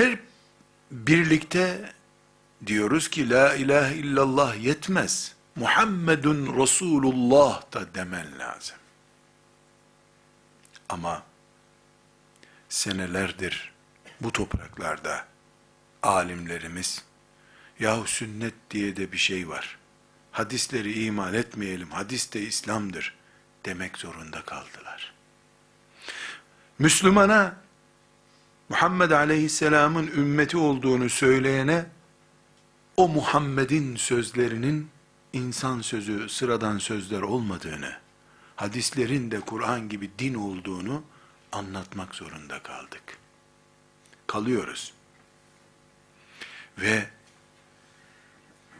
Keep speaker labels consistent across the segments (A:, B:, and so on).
A: Her birlikte diyoruz ki la ilahe illallah yetmez. Muhammedun Resulullah da demen lazım. Ama senelerdir bu topraklarda alimlerimiz yahu sünnet diye de bir şey var. Hadisleri iman etmeyelim, hadis de İslam'dır demek zorunda kaldılar. Müslümana Muhammed Aleyhisselam'ın ümmeti olduğunu söyleyene o Muhammed'in sözlerinin insan sözü, sıradan sözler olmadığını, hadislerin de Kur'an gibi din olduğunu anlatmak zorunda kaldık. Kalıyoruz. Ve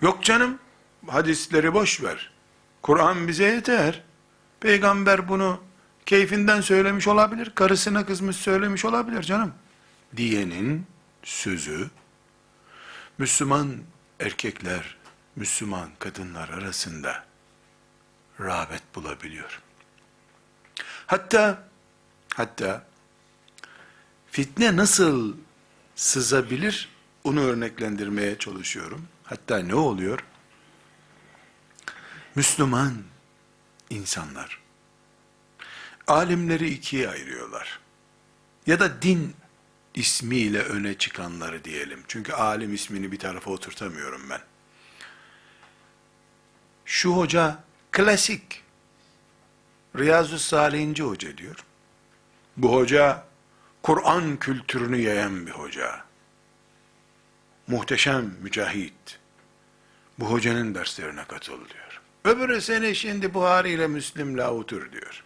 A: yok canım, hadisleri boş ver. Kur'an bize yeter. Peygamber bunu keyfinden söylemiş olabilir, karısına kızmış söylemiş olabilir canım. Diyenin sözü, Müslüman erkekler, Müslüman kadınlar arasında rağbet bulabiliyor. Hatta, hatta fitne nasıl sızabilir onu örneklendirmeye çalışıyorum. Hatta ne oluyor? Müslüman insanlar alimleri ikiye ayırıyorlar. Ya da din ismiyle öne çıkanları diyelim. Çünkü alim ismini bir tarafa oturtamıyorum ben. Şu hoca klasik Riyazu Salihinci hoca diyor. Bu hoca Kur'an kültürünü yayan bir hoca. Muhteşem mücahit. Bu hocanın derslerine katıl diyor. Öbürü seni şimdi Buhari ile Müslim'le otur diyor.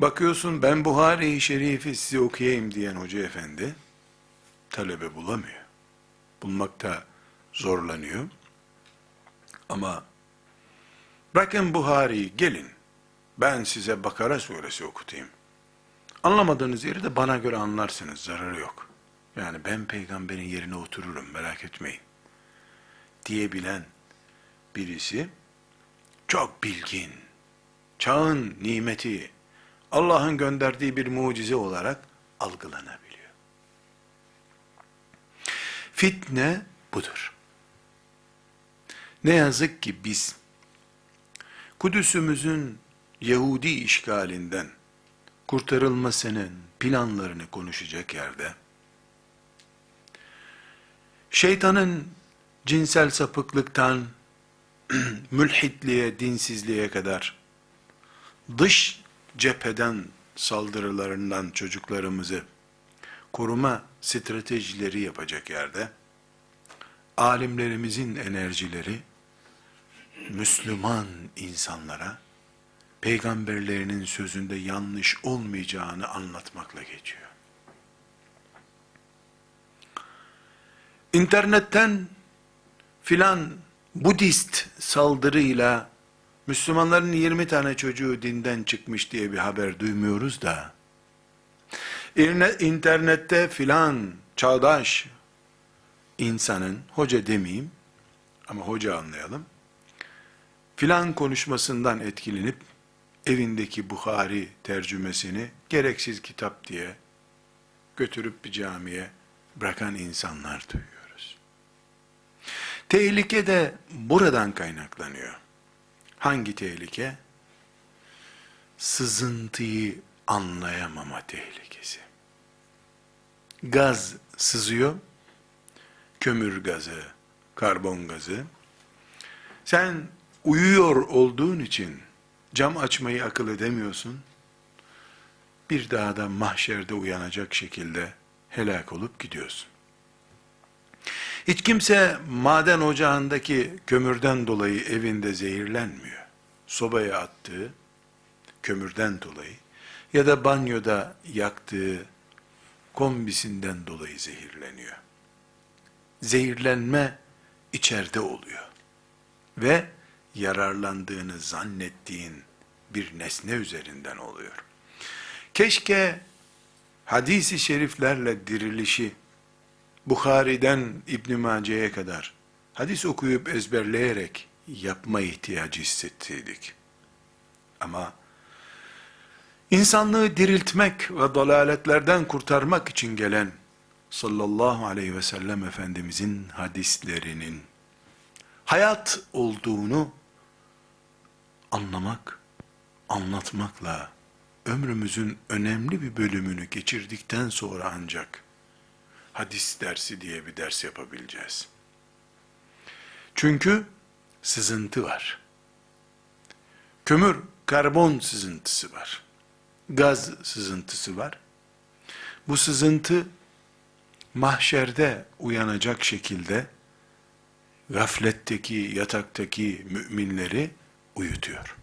A: Bakıyorsun ben Buhari-i Şerif'i size okuyayım diyen hoca efendi talebe bulamıyor. Bulmakta zorlanıyor. Ama bırakın Buhari'yi gelin ben size Bakara suresi okutayım. Anlamadığınız yeri de bana göre anlarsınız zararı yok. Yani ben peygamberin yerine otururum merak etmeyin. Diyebilen birisi çok bilgin, çağın nimeti, Allah'ın gönderdiği bir mucize olarak algılanabiliyor. Fitne budur. Ne yazık ki biz Kudüs'ümüzün Yahudi işgalinden kurtarılmasının planlarını konuşacak yerde şeytanın cinsel sapıklıktan mülhitliğe, dinsizliğe kadar dış cepheden saldırılarından çocuklarımızı koruma stratejileri yapacak yerde alimlerimizin enerjileri Müslüman insanlara peygamberlerinin sözünde yanlış olmayacağını anlatmakla geçiyor. İnternetten filan Budist saldırıyla Müslümanların 20 tane çocuğu dinden çıkmış diye bir haber duymuyoruz da, internette filan çağdaş insanın, hoca demeyeyim, ama hoca anlayalım, filan konuşmasından etkilenip, evindeki Bukhari tercümesini gereksiz kitap diye götürüp bir camiye bırakan insanlar duyuyoruz. Tehlike de buradan kaynaklanıyor. Hangi tehlike? Sızıntıyı anlayamama tehlikesi. Gaz sızıyor, kömür gazı, karbon gazı. Sen uyuyor olduğun için cam açmayı akıl edemiyorsun. Bir daha da mahşerde uyanacak şekilde helak olup gidiyorsun. Hiç kimse maden ocağındaki kömürden dolayı evinde zehirlenmiyor. Sobaya attığı kömürden dolayı ya da banyoda yaktığı kombisinden dolayı zehirleniyor. Zehirlenme içeride oluyor. Ve yararlandığını zannettiğin bir nesne üzerinden oluyor. Keşke hadisi şeriflerle dirilişi Bukhari'den İbn Mace'ye kadar hadis okuyup ezberleyerek yapma ihtiyacı hissettiydik. Ama İnsanlığı diriltmek ve dalaletlerden kurtarmak için gelen sallallahu aleyhi ve sellem Efendimizin hadislerinin hayat olduğunu anlamak, anlatmakla ömrümüzün önemli bir bölümünü geçirdikten sonra ancak hadis dersi diye bir ders yapabileceğiz. Çünkü sızıntı var. Kömür, karbon sızıntısı var. Gaz sızıntısı var. Bu sızıntı mahşerde uyanacak şekilde gafletteki, yataktaki müminleri uyutuyor.